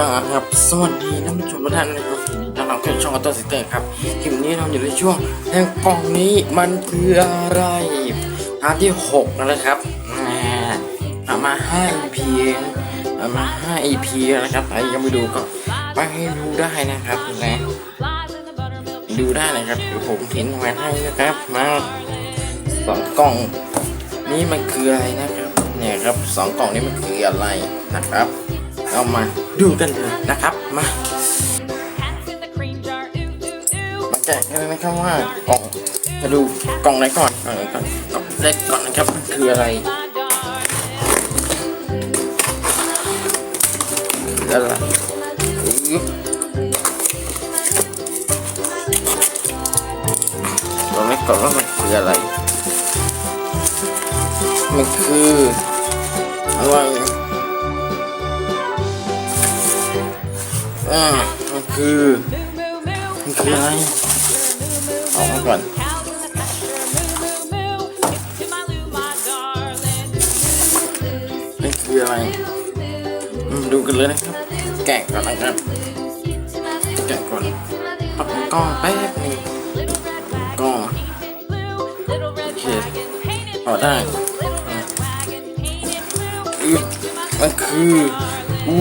ครับสวัสดีท่านผู้ชมทุกท่านนะครับต้อนรับเข้าช่องอัตโตสิเตอร์ครับคลิปนี้เราอยู่ในช่วงแห่งกล่องนี้มันคืออะไรพาร์ทที่หกนะครับอ่าเอามาห้า EP เองเอามาห้า EP แล้วนะครับใครยังไม่ดูก็ไปให้ดูได้นะครับนะดูได้นะครับเดี๋ยวผมทิ้งไว้ให้นะครับมาสองกล่องนี้มันคืออะไรนะครับเนี่ยครับสองกล่องนี้มันคืออะไรนะครับ เอามาดูกันเลยนะครับ มามาแกะกันนะครับว่ากล่องมาดูกล่องไหนก่อนกล่องไหนก่อนกล่องเล็กก่อนนะครับคืออะไรอะไรกล่องเล็กก่อนว่ามันคืออะไรมันคืออะไร อ่ามันคือมันคืออะไรเอามาก่อนมันคืออะไรดูกันเลยนะครับ แกะก่อนนะครับ แกะก่อนปักกล้องแป๊บหนึงกล้องโอเคเอาได้อือมันคือโอ้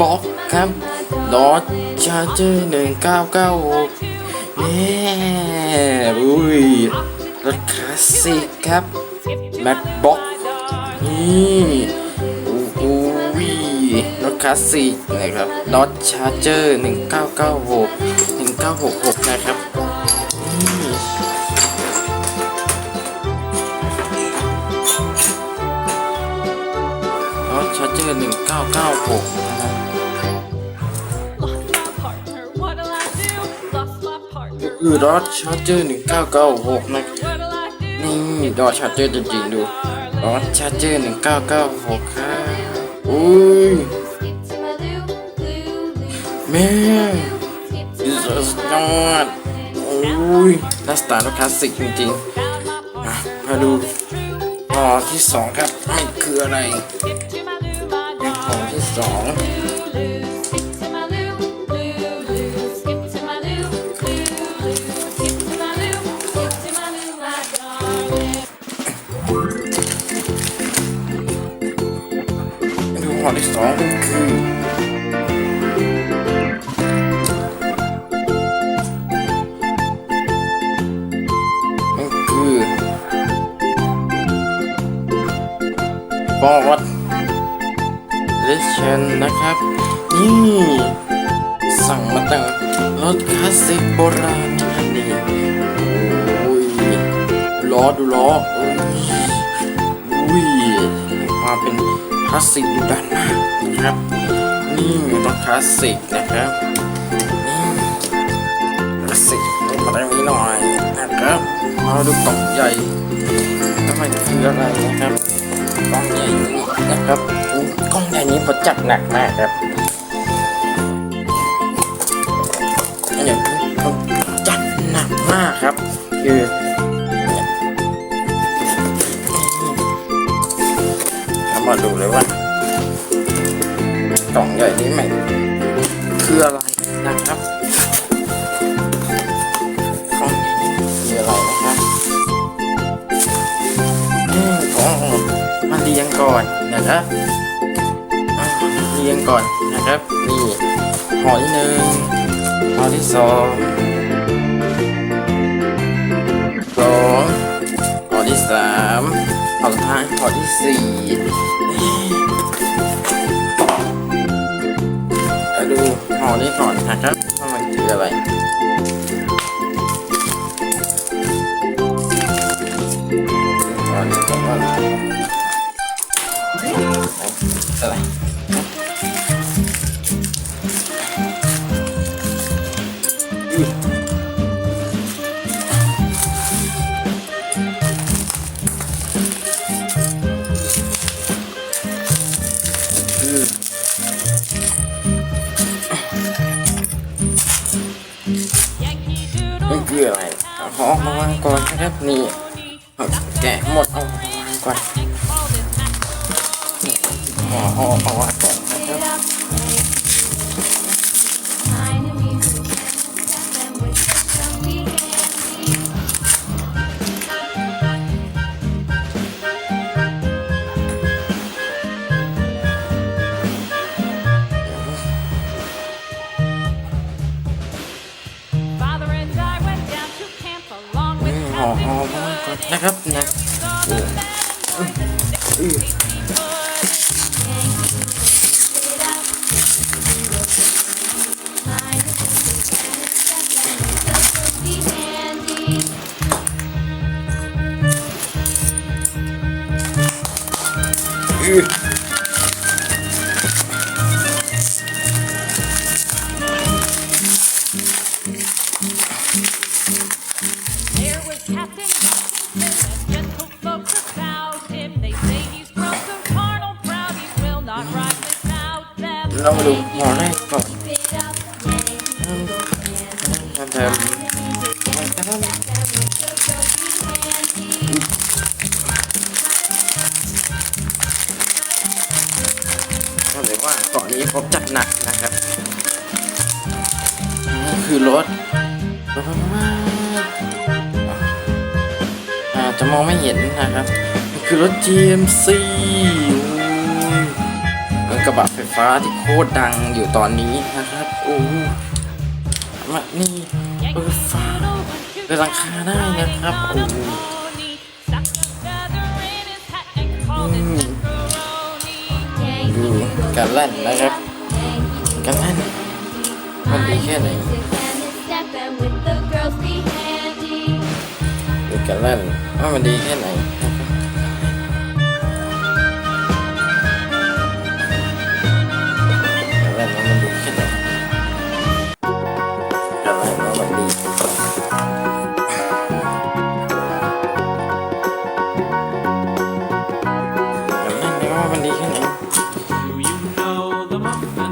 บ็อกครับดอทชาร์เจอร์หนึ่งเก้าเก้าหกเย้อุ้ยรถคลาสสิกครับแมทบ็อกนี่อู้อู้วิรถคลาสสิกนะครับดอทชาร์เจอร์หนึ่งเก้าเก้าหกหนึ่งเก้าหกหกนะครับดอทชาร์เจอร์หนึ่งเก้าเก้าหกนะครับ คือดอทชาร์เจอร์หนึ่งเก้าเก้าหกนะนี่ดอทชาร์เจอร์จริงๆดูดอทชาร์เจอร์หนึ่งเก้าเก้าหกครับอุ้ยแม่ดิสยอดอุ้ยนัสตาร์คลาสสิกจริงๆมาดูต่อที่สองครับไมันคืออะไรยังต่อที่สอง มาดูห่อที่สองคือมันคือปอดเลชเชนนะครับ นี่ สั่งมาตั้งรถคลาสสิกโบราณนะครับนี่โอ้ยล้อดูล้อโอ้ยอุ้ยมาเป็น คลาสสิกดูด้านหน้านะครับ นี่รถคลาสสิกนะครับนี่คลาสสิกลงมาตรงนี้หน่อยนะครับมาดูกล่องใหญ่แล้วมันคืออะไรนะครับกล่องใหญ่นี้นะครับกล่องใหญ่นี้เขาจัดหนักมากครับอย่างนี้เขาจัดหนักมากครับคือ มาดูเลยว่ากล่องใหญ่นี้มันคืออะไรนะครับกล่องนี้คืออะไรนะครับนี่ของมาเรียงก่อนนะครับเรียงก่อนนะครับนี่ห่อที่หนึ่งข้อที่สองสองข้อที่สาม ขอสุดท้ายขอที่สี่ดูหอนี้ก่อนนะครับว่ามันคืออะไร คืออะไรเอาขอออกมาวางก่อนนะครับนี่แกะหมดเอาก่อนเอาเอาเอาไว้ก่อนนะค ห่อห่อก่อนนะครับนะ มาดูห่อแรกก่อนทำเดิมนะครับก็เลยว่าเกาะนี้พบจัดหนักนะครับนี่คือรถอาจจะมองไม่เห็นนะครับ คือรถ GMC มันกระบะไฟฟ้าที่โคตรดังอยู่ตอนนี้นะครับโอ้มานี่เปิดฟ้าเปิดหลังคาได้นะครับโอ้ดูการลั่นนะครับการลั่นมันดีแค่ไหนดูการลั่นว่ามันดีแค่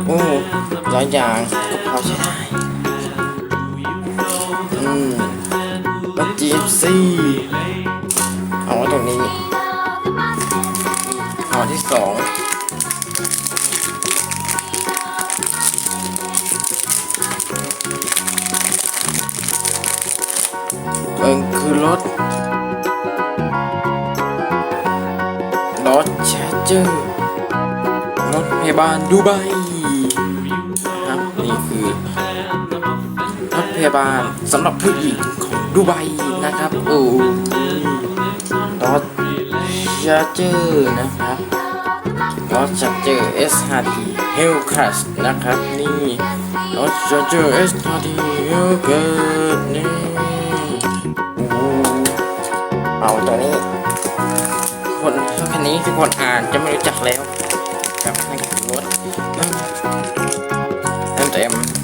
โอ้หลายอย่างก็พอใช้ได้ อืมรถ GFC เอาไว้ตรงนี้เอาที่สองเอิงคือรถรถแชร์เจอร์รถพยาบาลดูไบ ยาบาลสำหรับผู้หญิงของดูไบนะครับโอ้รถชาร์เจอร์นะครับรถชาร์เจอร์ SHD Hellcat นะครับนี่รถชาร์เจอร์ SHD Hellcat นี่โอ้เอาตัวนี้ คนคันนี้ทุกคนอ่านจะไม่รู้จักแล้ว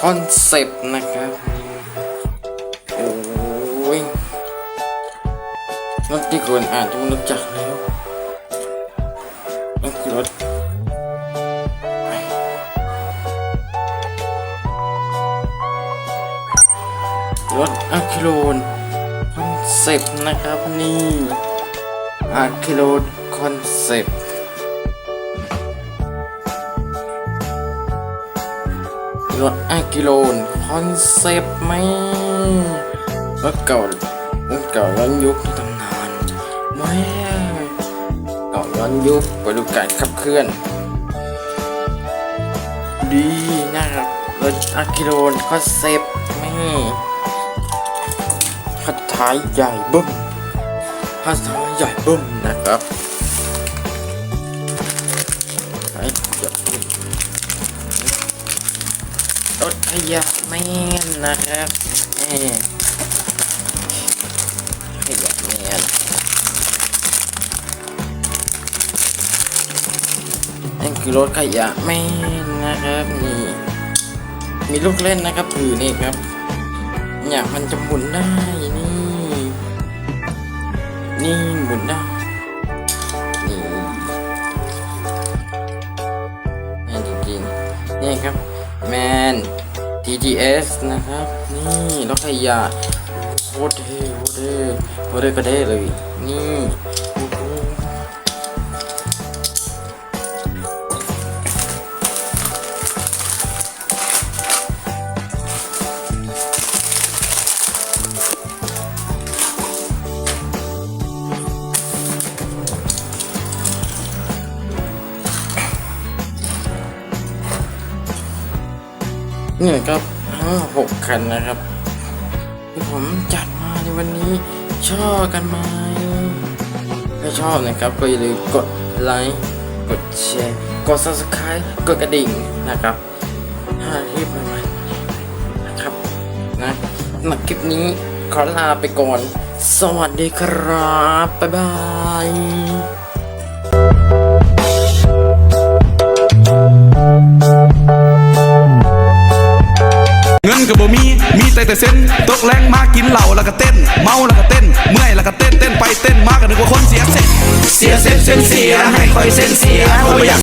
คอนเซปต์นะครับโอ้ยรถที่คนอ่านทุกรู้จักแล้วนั่นคือรถรถอะคิโลนคอนเซปต์นะครับนี่อะคิโลนคอนเซปต์ รถอะคิโลนคอนเซปต์ไหมรถเก่ารถเก่าย้อนยุคในตำนานแม่เก่าย้อนยุคไปดูการขับเคลื่อน ดีนะครับรถอะคิโลนคอนเซปต์แม่พัดท้ายใหญ่บึ้มพัดท้ายใหญ่บึ้มนะครับท้ายใหญ่บึ้ม ถถขยะแมนนะครับขยะแมนนั่นคือรถขยะแมนนะครับนี่มีลูกเล่นนะครับถือนี่ครับอยากมันจะหมุนได้นี่นี่หมุนได้นี่แมนจริงๆนี่ครับแมน TGS นะครับ นี่รถขยะโคตรเท่โคตรเท่โคตรเท่ก็เท่เลยนี่ โอ้โหนี่ครับทั้งหกคันนะครับที่ผมจัดมาในวันนี้ชอบกันไหมถ้าชอบนะครับก็อย่าลืมกดไลค์กดแชร์กด subscribe กดกระดิ่งนะครับถ้าคลิปใหม่ๆนะครับนะสำหรับคลิปนี้ขอลาไปก่อน สวัสดีครับ บ๊ายบาย เงินกับบ่มีมีแต่แต่เส้นตกแรงมากินเหล้าแล้วก็เต้น เมาแล้วก็เต้น เมื่อยแล้วก็เต้นเต้นไปเต้นมากันนึกว่าคนเสียเส้นเสียเส้นเส้นเสียให้คอยเส้นเสียเพราะบ่อยาก